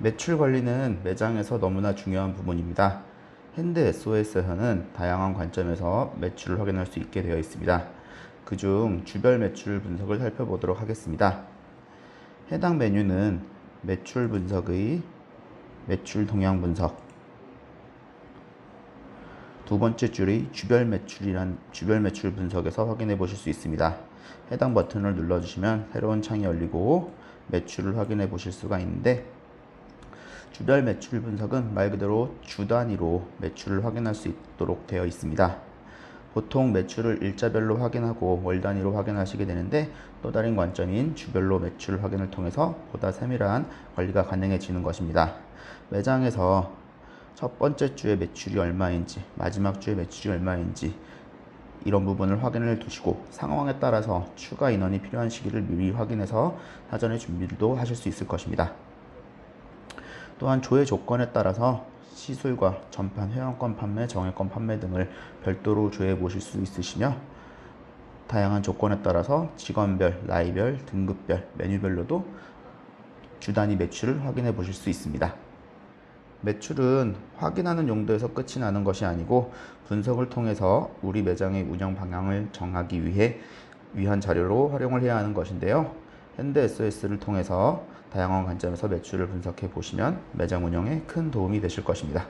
매출 관리는 매장에서 너무나 중요한 부분입니다. 핸드 SOS에서는 다양한 관점에서 매출을 확인할 수 있게 되어 있습니다. 그중 주별 매출 분석을 살펴보도록 하겠습니다. 해당 메뉴는 매출 분석의 매출 동향 분석, 두 번째 줄의 주별 매출이란 주별 매출 분석에서 확인해 보실 수 있습니다. 해당 버튼을 눌러주시면 새로운 창이 열리고 매출을 확인해 보실 수가 있는데 주별 매출 분석은 말 그대로 주 단위로 매출을 확인할 수 있도록 되어 있습니다. 보통 매출을 일자별로 확인하고 월 단위로 확인하시게 되는데 또 다른 관점인 주별로 매출 확인을 통해서 보다 세밀한 관리가 가능해지는 것입니다. 매장에서 첫 번째 주의 매출이 얼마인지, 마지막 주의 매출이 얼마인지 이런 부분을 확인을 두시고 상황에 따라서 추가 인원이 필요한 시기를 미리 확인해서 사전에 준비도 하실 수 있을 것입니다. 또한 조회 조건에 따라서 시술과 전판 회원권 판매, 정액권 판매 등을 별도로 조회해 보실 수 있으시며 다양한 조건에 따라서 직원별, 나이별, 등급별, 메뉴별로도 주 단위 매출을 확인해 보실 수 있습니다. 매출은 확인하는 용도에서 끝이 나는 것이 아니고 분석을 통해서 우리 매장의 운영 방향을 정하기 위해 위한 자료로 활용을 해야 하는 것인데요. 핸드 SOS를 통해서 다양한 관점에서 매출을 분석해 보시면 매장 운영에 큰 도움이 되실 것입니다.